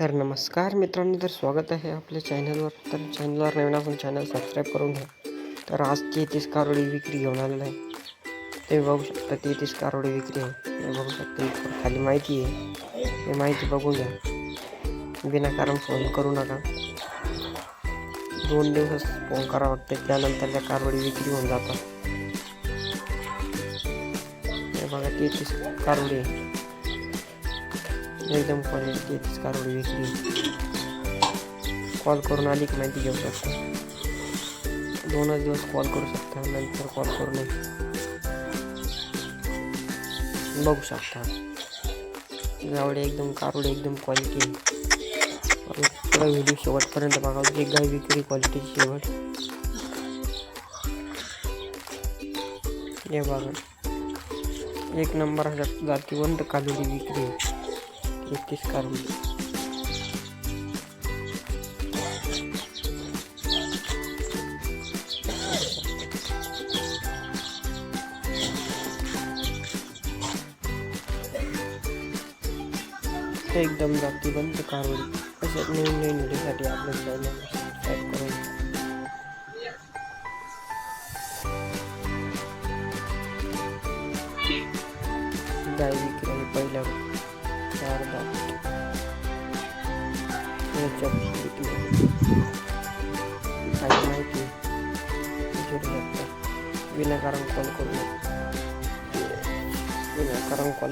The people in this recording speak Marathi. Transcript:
तर नमस्कार मित्रांनो तर स्वागत आहे आपल्या चॅनलवर तर चॅनलवर नवीन आपण चॅनल सबस्क्राईब करून घ्या. तर आज तेहतीस कारोडी विक्री घेऊन आलेलं आहे. ते बघू शकता तेहतीस कारोडी विक्री आहे. हे बघू शकता खाली माहिती आहे. हे माहिती बघून घ्या. विनाकारण फोन करू नका. दोन दिवस फोन करा वाटते. त्यानंतर त्या कारोडी विक्री होऊन जातात. हे बघा तेहतीस कारवडी आहे. एकदम क्वालिटी कारवडी विक्री कॉल करून आली की माहिती घेऊ शकता दोनच दिवस कॉल करू शकता नंतर कॉल करू नये बघू शकता गावडे एकदम, कारोडे एकदम क्वालिटी पुरा व्हिडिओ शेवटपर्यंत बघा एक गाय विक्री क्वालिटी शेवट हे बघा एक नंबर जातीवंत कालोडी विक्री आहे एकतीस कारोडी एकदम जातीवंत कारवडी अशाच नवीन नवीन व्हिडिओसाठी आपल्या चॅनल सबस्क्राईब करून गाय विक्री पहिल्या Çağrı'dan. Evet çok şükür. Ya. Sayın Mikey. Juri yaptı. Vina karang kol kurun. Vina karam kol.